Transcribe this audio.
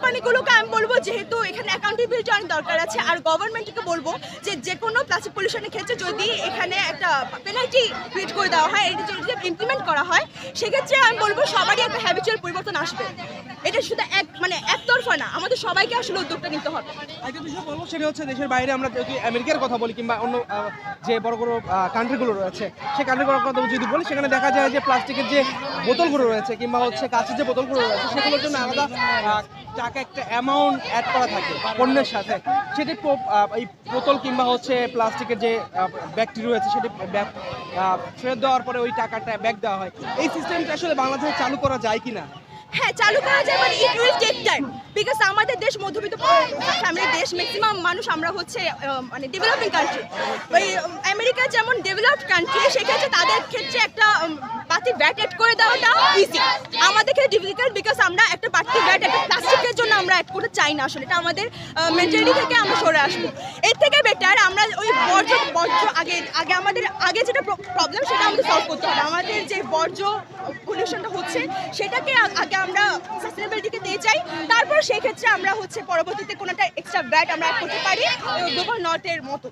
কোম্পানিগুলোকে আমি বলব, যেহেতু এখানে অ্যাকাউন্টেবিলিটি অনেক দরকার আছে, আর গভর্নমেন্টকে বলব যে যে কোনো প্লাস্টিক পলিউশনের ক্ষেত্রে যদি এখানে একটা পেনাল্টি ক্রিয়েট করে দেওয়া হয়, এটা যদি ইমপ্লিমেন্ট করা হয়, সেক্ষেত্রে আমি বলব সবারই একটা হ্যাবিচুয়াল পরিবর্তন আসবে। এটা শুধু এক মানে একতরফা না, আমাদের সবাইকে আসলে উদ্যোগটা নিতে হবে। একটা বিষয় বলব, সেটা হচ্ছে দেশের বাইরে আমরা যদি আমেরিকার কথা বলি কিংবা অন্য যে বড় বড় কান্ট্রিগুলো রয়েছে, সেই কান্ট্রিগুলোর কথা যদি বলি, সেখানে দেখা যায় যে প্লাস্টিকের যে বোতলগুলো রয়েছে কিংবা হচ্ছে কাঁচের যে বোতলগুলো রয়েছে, সেগুলোর জন্য আলাদা টাকা একটা অ্যামাউন্ট অ্যাড করা থাকে, পণ্যের সাথে, সেটি এই বোতল কিংবা হচ্ছে প্লাস্টিকের যে ব্যাগটি রয়েছে, সেটি ফেরত দেওয়ার পরে ওই টাকাটা ব্যাগ দেওয়া হয়। এই সিস্টেমটা আসলে বাংলাদেশে চালু করা যায় কি না হ্যাঁ চালু করা যায় মানে it will take time because আমাদের দেশ মধ্যবিত্ত ফ্যামিলির দেশ ম্যাক্সিমাম মানুষ আমরা হচ্ছে মানে ডেভেলপিং কান্ট্রি ওই আমেরিকা যেমন ডেভেলপড কান্ট্রি সেক্ষেত্রে তাদের ক্ষেত্রে একটা পাতি ব্যাট করে দেওয়াটা ইজি আমাদের ক্ষেত্রে ডিফিকাল্ট বিকজ আমরা একটা পাতি ব্যাট আমরা অ্যাড করতে চাই না আসলে, এটা আমাদের মেন্টালিটি থেকে আমরা সরে আসব। এর থেকে বেটার আমরা ওই বর্জ্য বর্জ্য আগে আগে আমাদের, আগে যেটা প্রবলেম সেটা আমাদের সলভ করতে হবে। আমাদের যে বর্জ্য পলিউশনটা হচ্ছে, সেটাকে আগে আমরা সাস্টেনেবিলিটিকে দিয়ে চাই তারপর সেই ক্ষেত্রে আমরা হচ্ছে পরবর্তীতে কোনো একটা এক্সট্রা ব্যাট আমরা অ্যাড করতে পারি গ্লোবাল নটের মতো।